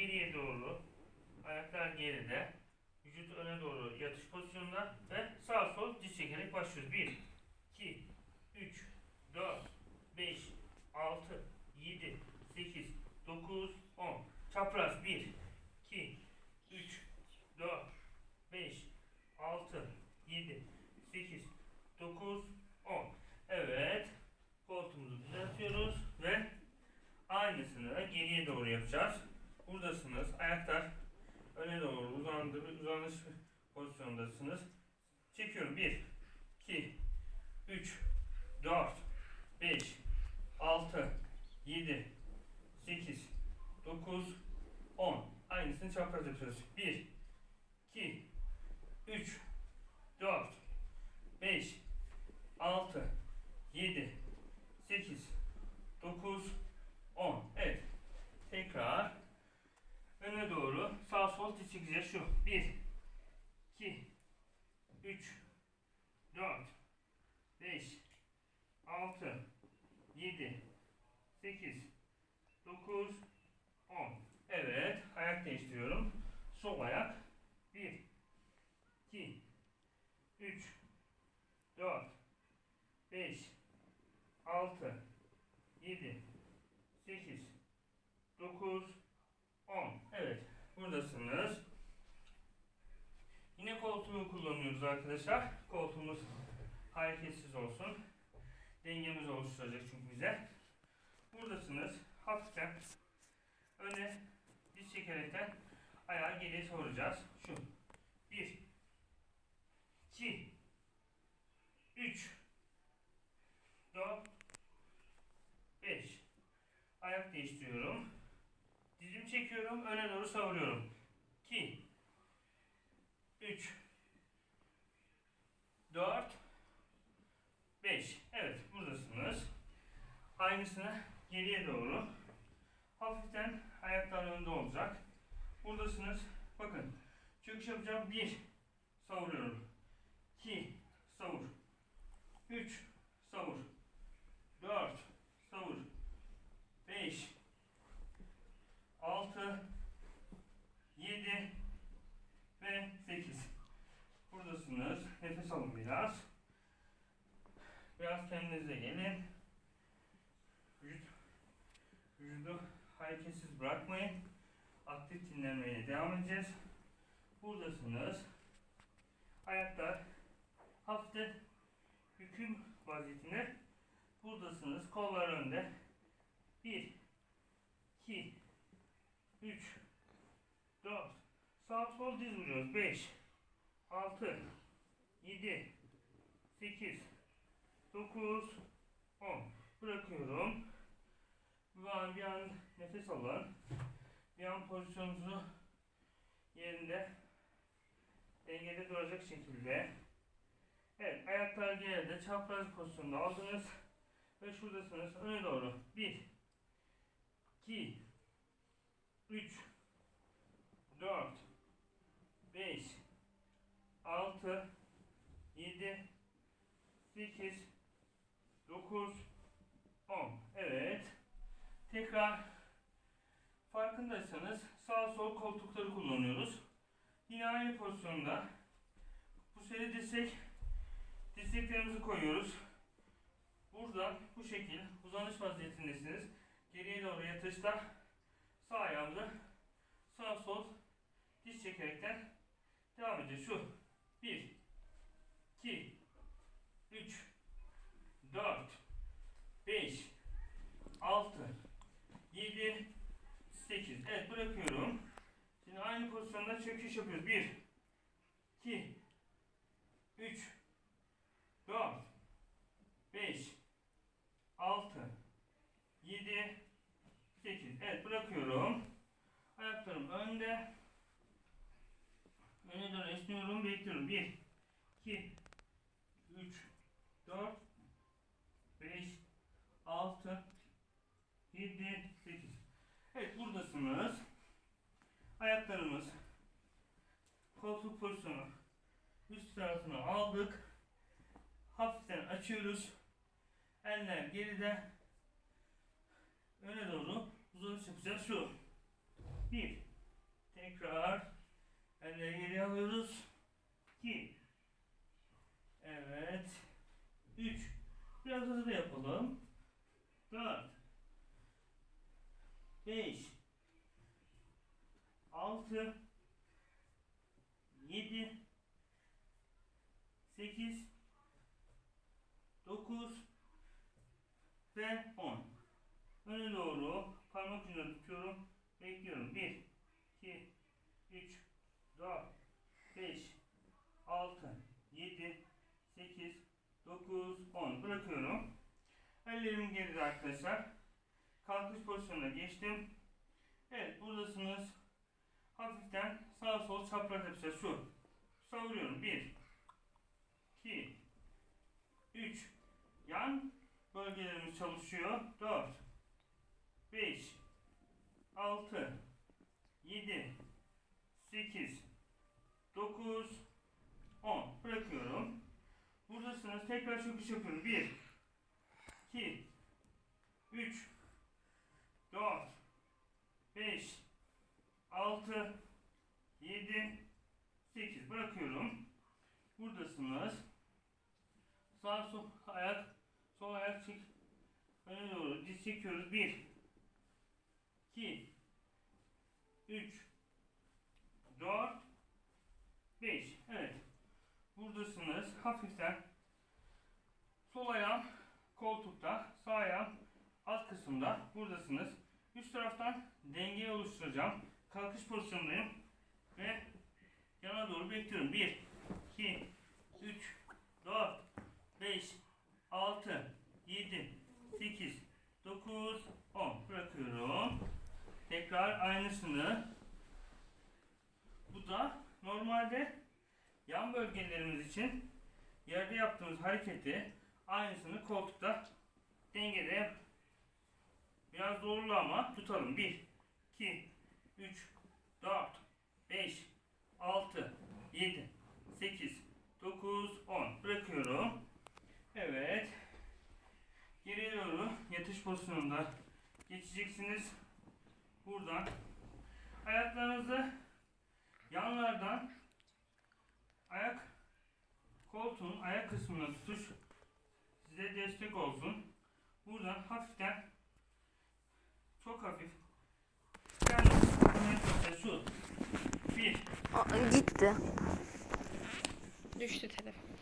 geriye doğru, ayaklar geride, vücut öne doğru yatış pozisyonunda ve sağ sol diz çekerek başlıyoruz. 1, 2, 3, 4, 5, 6, 7, 8, 9, uzanış pozisyondasınız. Çekiyorum. 1, 2, 3, 4, 5, 6, 7, 8, 9, 10. Aynısını çapraz yapıyoruz. 1, 2, 3, 4, 5, 6, 7, 8, 6 8'e şu. 1 2 3 4 5 6 7 8 9 10 Evet ayak değiştiriyorum. Sol ayak 1 2 3 4 5 6 7 Buradasınız. Yine koltuğu kullanıyoruz arkadaşlar. Koltuğumuz hareketsiz olsun. Dengemiz oluşturacak çünkü bize. Buradasınız. Hafiften öne diz çekerekten ayağı geriye savuracağız. Şu. 1 2 3 4 5 Ayak değiştiriyorum. Çekiyorum. Öne doğru savuruyorum. 2 3 4 5 Evet buradasınız. Aynısını geriye doğru. Hafiften ayaklar önde olacak. Buradasınız. Bakın. Çöküş yapacağım. 1 savuruyorum. 2 savur. 3 savur. 4 savur. 5 6 7 ve 8 Buradasınız. Nefes alın biraz. Gelin. Vücut, vücudu hareketsiz bırakmayın. Aktif dinlenmeye devam edeceğiz. Buradasınız. Ayaklar hafiften hüküm vaziyetinde. Buradasınız. Kollar önde. 1 2 3 4 Sağ sol diz vuruyoruz. 5 6 7 8 9 10 Bırakıyorum. Bir an, nefes alın. Bir an pozisyonunuzu yerinde dengede duracak şekilde. Evet, ayaklar geride, çapraz pozisyonda aldınız. Ve şuradasınız. Öne doğru. 1 2 3 4 5 6 7 8 9 10 Evet. Tekrar farkındaysanız sağ sol koltukları kullanıyoruz. Yine aynı pozisyonda bu sefer dirsek dirseklerimizi koyuyoruz. Buradan bu şekil uzanış vaziyetindesiniz. Geriye doğru yatışta sağ ayağımızı sağ sol diz çekerekten devam edeceğiz. Şu 1 2 3 4 5 6 7 8 Evet bırakıyorum. Şimdi aynı pozisyonda çöküş yapıyoruz. 1 2 3 4 5 6 7 8 Evet bırakıyorum. Ayaklarım önde. Öne doğru esniyorum. Bekliyorum. 1 2 3 4 5 6 7 8 Evet buradasınız. Ayaklarımız koltuk pozisyonu üst tarafına aldık. Hafiften açıyoruz. Eller geride. Öne doğru uzanış yapacağız. Şu. Bir. Tekrar Elleri geri alıyoruz. 2 Evet. 3 Biraz hızlı yapalım. 4 5 6 7 8 9 ve 10 Öne doğru parmak ucuna tutuyorum. Bekliyorum. 1 2 3 4 5 6 7 8 9 10 bırakıyorum. Ellerim geride arkadaşlar. Kalkış pozisyonuna geçtim. Evet buradasınız. Hafiften sağ sol çapraz yapacağız. Şu. Savuruyorum. 1 2 3 Yan bölgelerimiz çalışıyor. 4 5 6 7 8 9 10 bırakıyorum. Buradasınız. Tekrar çöküş yapıyorum. 1 2 3 4 5 6 7 8 bırakıyorum. Buradasınız. Sağ sol ayak sol ayak çek öne doğru diz çekiyoruz. 1 2 3 4 5 Evet. Buradasınız. Hafiften koltukta, sağ ayağım alt kısımda. Buradasınız. Üst taraftan dengeyi oluşturacağım. Kalkış pozisyondayım ve yana doğru bekliyorum. 1 2 3 4 5 6 7 8 9 10 bırakıyorum. Tekrar aynısını bu da normalde yan bölgelerimiz için yerde yaptığımız hareketi aynısını koltukta dengede. Biraz zorlu ama tutalım. 1 2 3 4 5 6 7 8 9 10 bırakıyorum. Evet. Geriye doğru yatış pozisyonunda geçeceksiniz. Buradan ayaklarınızı yanlardan ayak koltuğun ayak kısmına tutuş size destek olsun. Buradan hafiften çok hafif çalışacağız. Şu bir Aa, gitti. Düştü telefon.